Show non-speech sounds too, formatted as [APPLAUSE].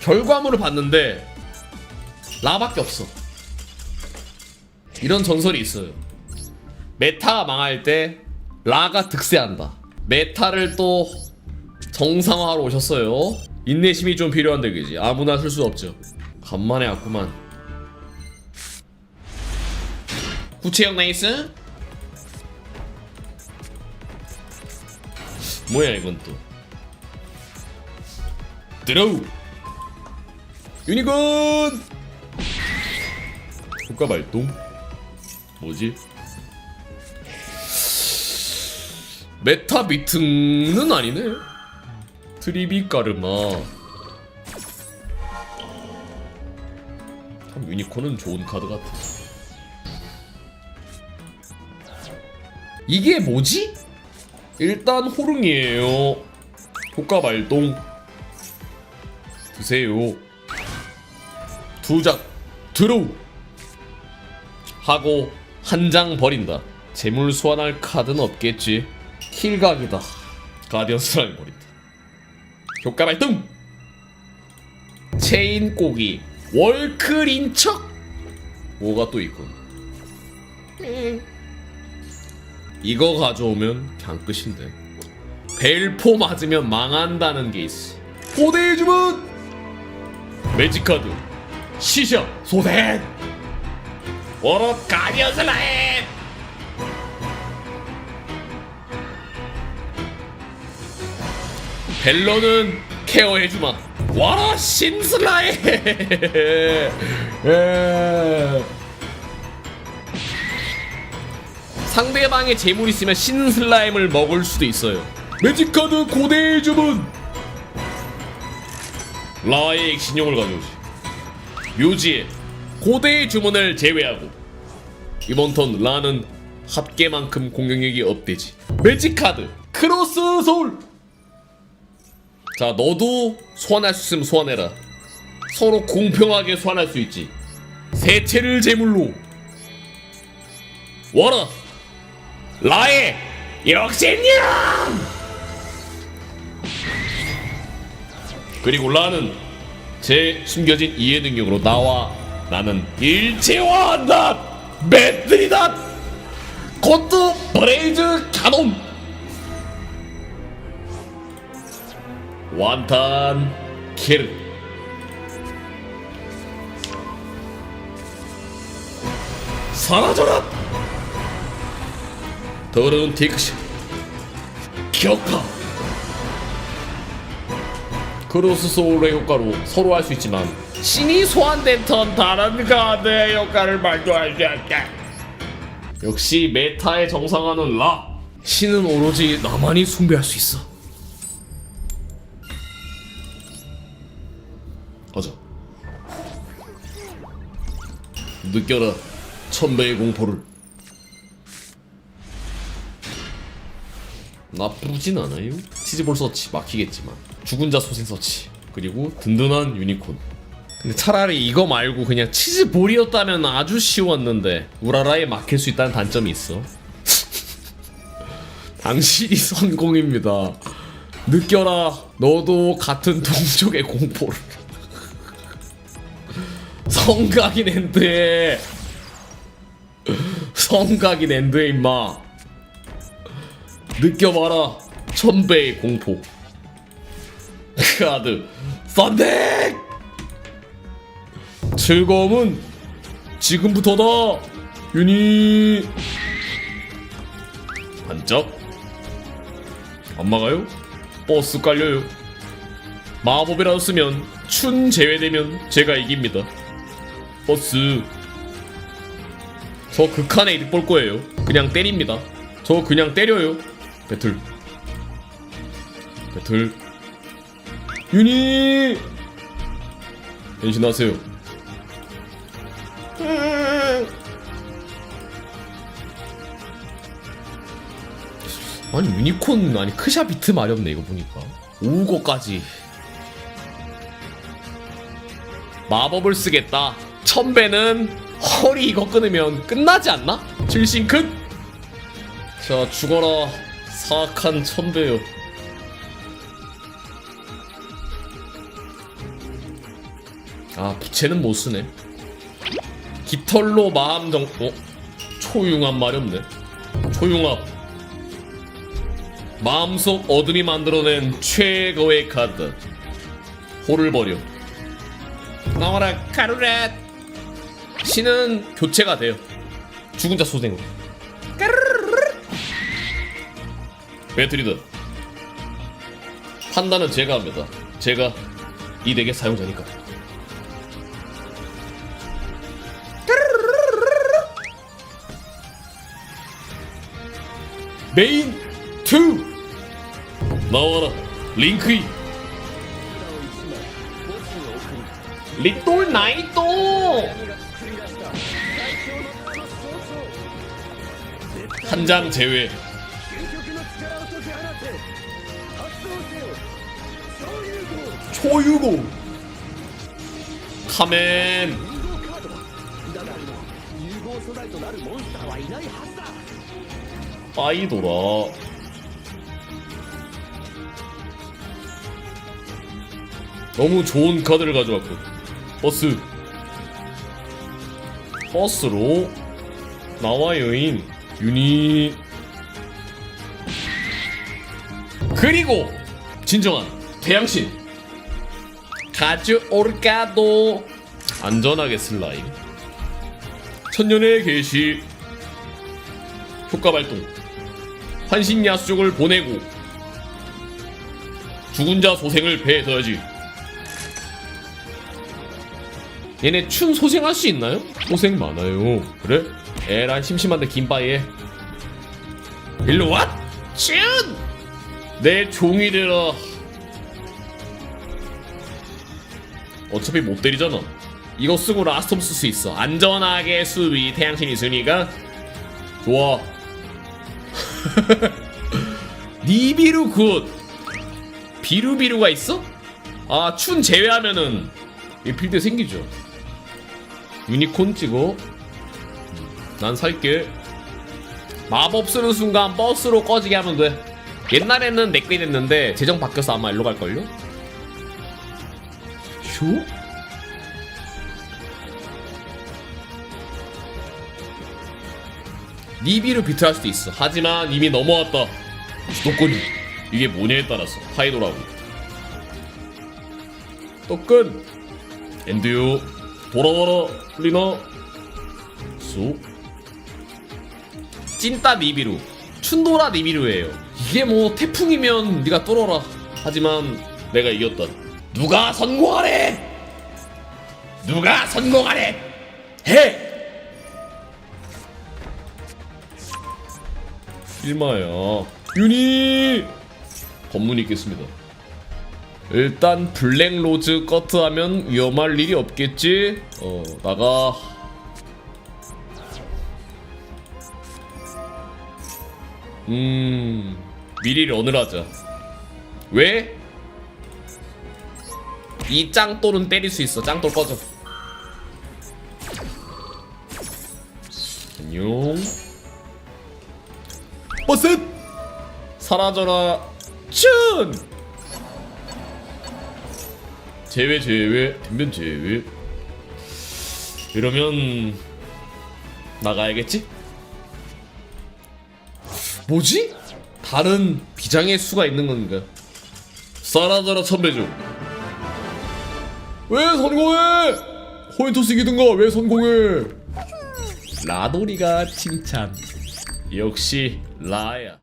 결과물을 봤는데 라밖에 없어. 이런 전설이 있어요. 메타가 망할 때 라가 득세한다. 메타를 또 정상화하러 오셨어요. 인내심이 좀 필요한데 그지? 아무나 쓸 수 없죠. 간만에 왔구만. 구체형 나이스? 뭐야 이건 또 드로우 유니콘 효과 발동 뭐지? 메타 미팅은 아니네 트리비 까르마 참 유니콘은 좋은 카드 같아 이게 뭐지? 일단 호릉이에요. 효과 발동. 드세요. 두 장 드로우. 하고 한 장 버린다. 재물 소환할 카드는 없겠지. 킬각이다. 가디언스랑이 버린다. 효과 발동. 체인 꼬기. 월클인 척. 뭐가 또 있군. 이거 가져오면 그냥 끝인데 벨포 맞으면 망한다는 게 있어 고대의 주문 매직 카드 시셔 소생 워럽 가디언 슬라임 벨러는 케어해주마 와라 신슬라임 [LAUGHS] 예. 상대방의 재물 있으면 신슬라임을 먹을 수도 있어요. 매직카드 고대의 주문. 라의 액신용을 가져오지. 묘지에 고대의 주문을 제외하고 이번 턴 라는 합계만큼 공격력이 업되지. 매직카드 크로스 소울. 자 너도 소환할 수 있으면 소환해라. 서로 공평하게 소환할 수 있지. 세체를 제물로 와라. 라의 역신령! 그리고 라는 제 숨겨진 이해 능력으로 나와 나는 일체화한다! 매트리다! 코트 브레이즈 가동! 완탄 킬 사라져라! 더러운 딕시 격파 크로스 소울의 효과로 서로 할 수 있지만 신이 소환된 턴 다른 카드의 효과를 발동할 수 있다. 역시 메타의 정상화는 라. 신은 오로지 나만이 숭배할 수 있어. 가자. 느껴라 천배의 공포를. 나쁘진 않아요. 치즈볼 서치 막히겠지만 죽은 자 소생 서치 그리고 든든한 유니콘. 근데 차라리 이거 말고 그냥 치즈볼이었다면 아주 쉬웠는데 우라라에 막힐 수 있다는 단점이 있어. [LAUGHS] 당신이 성공입니다. 느껴라. 너도 같은 동족의 공포를. [LAUGHS] 성각인 엔드에 성각인 엔드에 임마. 느껴봐라 천배의 공포 카드 선택! 즐거움은 지금부터다 유니 반짝. 안 막아요? 버스 깔려요. 마법이라도 쓰면 춘 제외되면 제가 이깁니다. 버스. 저 극한의 이득 볼 거예요. 그냥 때립니다. 저 그냥 때려요. 배틀. 배틀 유니 변신하세요. 아니 유니콘 아니 크샤 비트 마렵네 이거 보니까. 오거까지. 마법을 쓰겠다. 천배는 허리 이거 끊으면 끝나지 않나? 질싱큰 자 죽어라 사악한 천배요 아 부채는 못 쓰네. 깃털로 마음 정 어? 초융합 말이 없네. 초융합. 마음속 어둠이 만들어낸 최고의 카드. 호를 버려. 나와라 카루렛! 신은 교체가 돼요. 죽은 자 소생으로. 배트리드 판단은 제가 합니다. 제가 이 덱의 사용자니까 메인 2 나와라 링크이. 리톨 나이토 한장 제외. 초유고. 카멘 빠이도라 너무 좋은 카드를 가져왔고 버스. 버스로 나와 여인 유니 그리고 진정한 태양신. 가져올까도 안전하게 슬라임 천년의 계시. 효과 발동 환신 야수족을 보내고 죽은 자 소생을 배에 둬야지 얘네 춘 소생할 수 있나요? 소생 많아요 그래? 에란 심심한데 김바이에 일로 와! 춘! 내 종이 되라 어차피 못 때리잖아 이거 쓰고 라스톰 쓸 수 있어 안전하게 수비 태양신 있으니까 좋아 [LAUGHS] 니비루 굿 비루비루가 있어? 아 춘 제외하면은 이 필드 생기죠 유니콘 찍어 난 살게 마법 쓰는 순간 버스로 꺼지게 하면 돼 옛날에는 내게 됐는데 재정 바뀌어서 아마 일로 갈걸요? 쇼? 니비를 비트할 수도 있어. 하지만 이미 넘어왔다. 주도권이 이게 뭐냐에 따라서 파이도라고. 또끈 엔드유 돌아와라 클리너 쏙 찐따 니비루. 춘도라 니비루예요. 이게 뭐 태풍이면 네가 뚫어라. 하지만 내가 이겼다 누가 성공하래? 누가 성공하래? 해 일마야 유니 검문이 있겠습니다. 일단 블랙로즈 커트하면 위험할 일이 없겠지? 어 나가. 음 미리 런을 하자. 왜? 이 짱돌은 때릴 수 있어. 짱돌 꺼져. 안녕 버스 사라져라 춘 제외 제외 뒷면 제외 이러면 나가야겠지? 뭐지? 다른 비장의 수가 있는 건가? 사라져라 천배주 왜 성공해? 포인트 쓰기든가 왜 성공해? 라도리가 칭찬 역시 라야